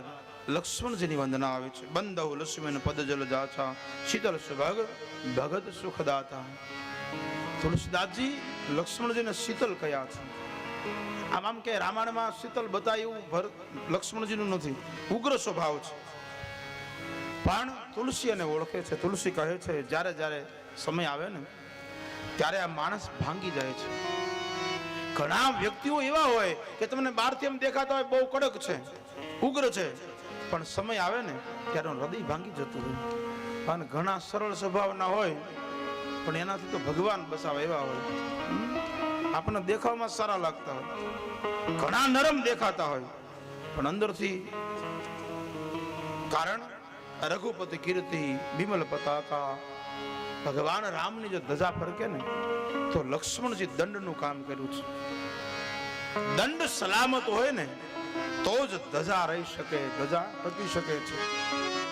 ત્યારબાદ લક્ષ્મણજીની વંદના આવે છે. બંધવ લક્ષ્મીન પદ જલ જાછા શીતલ સુભગ, ભગત સુખદાતા. તુલસીદાસજી લક્ષ્મણજીને શીતલ કયા છે? આમ આમ કે રામાયણમાં શીતલ બતાવ્યું ભર લક્ષ્મણજીનું નથી. ઉગ્ર સ્વભાવ છે. પણ તુલસી એને ઓળખે છે. તુલસી કહે છે, જ્યારે જ્યારે સમય આવે ને, ત્યારે આ માણસ ભાંગી જાય છે. ઘણા વ્યક્તિઓ એવા હોય કે તમને બહારથી એમ દેખાતા હોય બહુ કડક છે. ઉગ્ર છે. પણ સમય આવે ને ત્યારે હૃદય ભાંગી જતું હોય અને ઘણા સરળ સ્વભાવના હોય, પણ એનાથી તો ભગવાન બસાવે એવા હોય? આપણને દેખાવમાં સારા લાગતા હોય. ઘણા નરમ દેખાતા હોય. પણ અંદરથી કારણ રઘુપતિ કીર્તિ બિમલ પતાકા, ભગવાન રામની જો ધજા ફરકે ને, તો લક્ષ્મણજી દંડનું કામ કર્યું છે. દંડ સલામત હોય ને તો જ ધજા રહી શકે, ધજા ટકી શકે છે.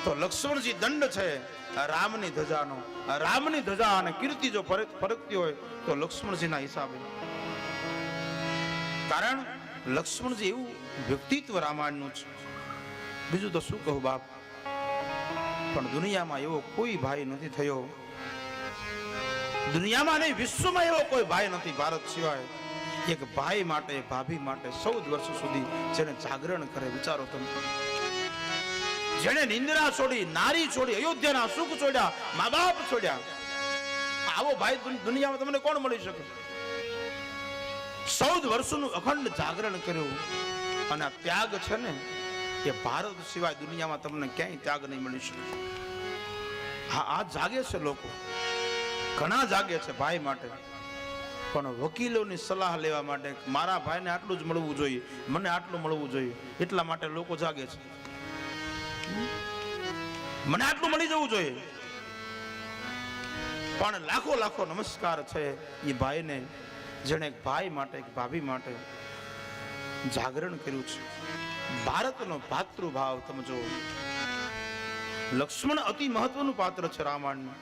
તો લક્ષ્મણજી દંડ છે, રામની ધજાનો. રામની ધજા અને કીર્તિ જો ફરક- ફરકતી હોય, તો લક્ષ્મણજીના હિસાબે. કારણ લક્ષ્મણજી એવું વ્યક્તિત્વ રામાયણનું છે. બીજું તો શું કહું બાપ? પણ દુનિયામાં એવો કોઈ ભાઈ નથી થયો. દુનિયામાં નહીં, વિશ્વમાં એવો કોઈ ભાઈ નથી, ભારત સિવાય. એક ભાઈ માટે, ભાભી માટે ચૌદ વર્ષ સુધી જેને જાગરણ કરે, વિચારો તમે. જેને નિંદ્રા છોડી, નારી છોડી, અયોધ્યાના સુખ છોડ્યા મા બાપ છોડ્યા. આવો ભાઈ દુનિયામાં તમને કોણ મળી શકે? ચૌદ વર્ષનું અખંડ જાગરણ કર્યું. અને ત્યાગ છે ને, એ ભારત સિવાય દુનિયામાં તમને ક્યાંય ત્યાગ નહીં મળી શકે. હા, આ જાગે છે લોકો. ઘણા જાગે છે ભાઈ માટે. પણ વકીલોની સલાહ લેવા માટે મારા ભાઈને આટલું જ મળવું જોઈએ, મને આટલું મળવું જોઈએ, એટલા માટે લોકો જાગે છે. મને આટલું મળી જવું જોઈએ. પણ લાખો લાખો નમસ્કાર છે એ ભાઈને, જેણે એક ભાઈ માટે, એક ભાભી માટે જાગરણ કર્યું છે. ભારતનો ભાતૃભાવ, તમે જો લક્ષ્મણ અતિ મહત્વનું પાત્ર છે રામાયણનું